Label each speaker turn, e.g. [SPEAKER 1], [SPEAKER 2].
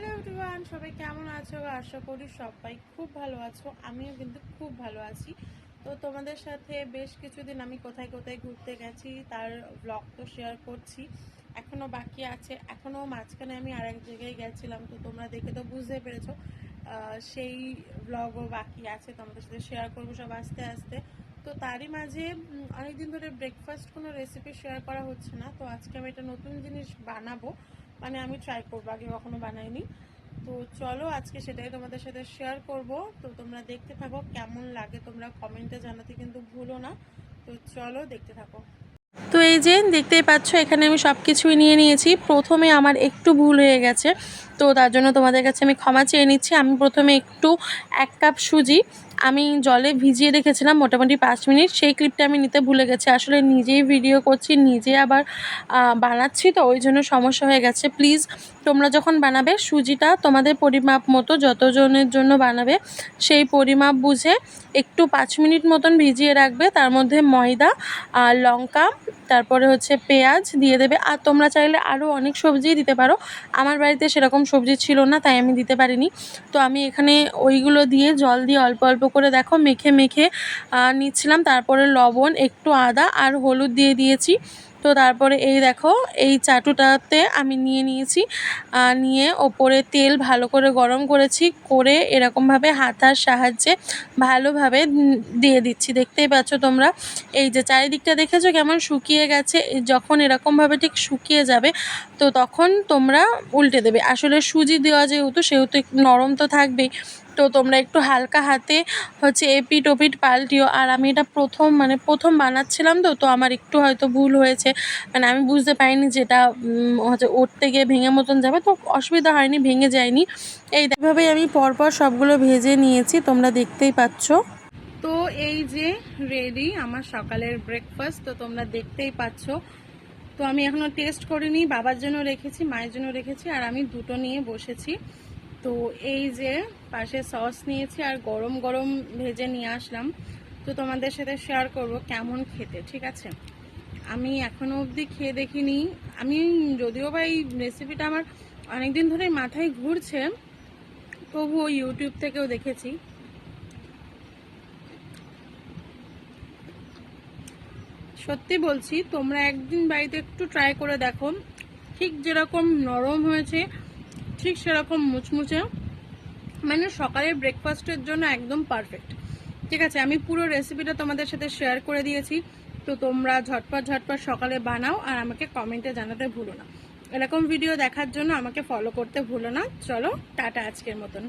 [SPEAKER 1] Hello everyone সবাই কেমন আছো? আশা করি সবাই খুব ভালো আছো। আমিও কিন্তু খুব ভালো আছি। তো তোমাদের সাথে বেশ কিছুদিন আমি কোথায় কোথায় ঘুরতে গেছি, তার ব্লগ তো শেয়ার করছি। এখনও বাকি আছে। এখনও মাঝখানে আমি আর এক জায়গায় গেছিলাম, তো তোমরা দেখে তো বুঝতে পেরেছ। সেই ব্লগও বাকি আছে, তোমাদের সাথে শেয়ার করব সব আস্তে আস্তে। তো তারই মাঝে অনেকদিন ধরে ব্রেকফাস্ট কোনো রেসিপি শেয়ার করা হচ্ছে না, তো আজকে আমি একটা নতুন জিনিস বানাবো। মানে আমি ট্রাই করব, আগে কখনো বানাইনি। তো চলো আজকে সেটাই তোমাদের সাথে শেয়ার করব। তো তোমরা দেখতে থাকো কেমন লাগে, তোমরা কমেন্টে জানাতে কিন্তু ভুলো না। তো চলো দেখতে থাকো। তো এই যে দেখতেই পাচ্ছ, এখানে আমি সব কিছুই নিয়ে নিয়েছি। প্রথমে আমার একটু ভুল হয়ে গেছে, তো তার জন্য তোমাদের কাছে আমি ক্ষমা চেয়ে নিচ্ছি। আমি প্রথমে একটু এক কাপ সুজি আমি জলে ভিজিয়ে রেখেছিলাম মোটামুটি পাঁচ মিনিট। সেই ক্লিপটা আমি নিতে ভুলে গেছি। আসলে নিজেই ভিডিও করছি, নিজে আবার বানাচ্ছি তো, ওই জন্য সমস্যা হয়ে গেছে। প্লিজ, তোমরা যখন বানাবে, সুজিটা তোমাদের পরিমাপ মতো, যতজনের জন্য বানাবে, সেই পরিমাপ বুঝে একটু পাঁচ মিনিট মতন ভিজিয়ে রাখবে। তার মধ্যে ময়দা আর লঙ্কা, তারপরে হচ্ছে পেঁয়াজ দিয়ে দেবে। আর তোমরা চাইলে আরও অনেক সবজিই দিতে পারো। আমার বাড়িতে সেরকম সবজি ছিল না, তাই আমি দিতে পারিনি। তো আমি এখানে ওইগুলো দিয়ে জল দিয়ে অল্প অল্প করে দেখো, মেখে মেখে নিচ্ছিলাম। তারপরে লবণ, একটু আদা আর হলুদ দিয়ে দিয়েছি। তো তারপরে এই দেখো, এই চাটুটাতে আমি নিয়ে নিয়েছি। নিয়ে ওপরে তেল ভালো করে গরম করেছি, করে এরকমভাবে হাতার সাহায্যে ভালোভাবে দিয়ে দিচ্ছি। দেখতেই পাচ্ছ তোমরা, এই যে চারিদিকটা দেখেছ কেমন শুকিয়ে গেছে? যখন এরকমভাবে ঠিক শুকিয়ে যাবে, তো তখন তোমরা উল্টে দেবে। আসলে সুজি দেওয়া যেহেতু, সেহেতু নরম তো থাকবেই। তো তোমরা একটু হালকা হাতে হচ্ছে এপিট ওপিট পাল্টিও। আর আমি এটা প্রথম মানে প্রথম বানাচ্ছিলাম তো তো আমার একটু হয়তো ভুল হয়েছে। মানে আমি বুঝতে পারিনি যেটা হচ্ছে উঠতে গিয়ে ভেঙে মতন যাবে। তো অসুবিধা হয়নি, ভেঙে যায়নি। এই এইভাবেই আমি পরপর সবগুলো ভেজে নিয়েছি, তোমরা দেখতেই পাচ্ছ। তো এই যে রেডি, আমার সকালের ব্রেকফাস্ট তো তোমরা দেখতেই পাচ্ছ। তো আমি এখনও টেস্ট করিনি, বাবার জন্য রেখেছি, মায়ের জন্য রেখেছি, আর আমি দুটো নিয়ে বসেছি। তো এই যে পাশে সস নিয়েছি আর গরম গরম ভেজে নিয়ে আসলাম। তো তোমাদের সাথে শেয়ার করব কেমন খেতে, ঠিক আছে? আমি এখনও অবধি খেয়ে দেখিনি। আমি যদিও বা এই রেসিপিটা আমার অনেকদিন ধরে মাথায় ঘুরছে, তবুও ইউটিউব থেকেও দেখেছি। সত্যি বলছি, তোমরা একদিন বাড়িতে একটু ট্রাই করে দেখো। ঠিক যেরকম নরম হয়েছে ঠিক সেরকম মুচমুচে। মানে সকালের ব্রেকফাস্টের জন্য একদম পারফেক্ট ঠিক আছে, আমি পুরো রেসিপিটা তোমাদের সাথে শেয়ার করে দিয়েছি। তো তোমরা ঝটপট ঝটপট সকালে বানাও আর আমাকে কমেন্টে জানাতে ভুলো না। এরকম ভিডিও দেখার জন্য আমাকে ফলো করতে ভুলো না। চলো, টাটা আজকের মতন।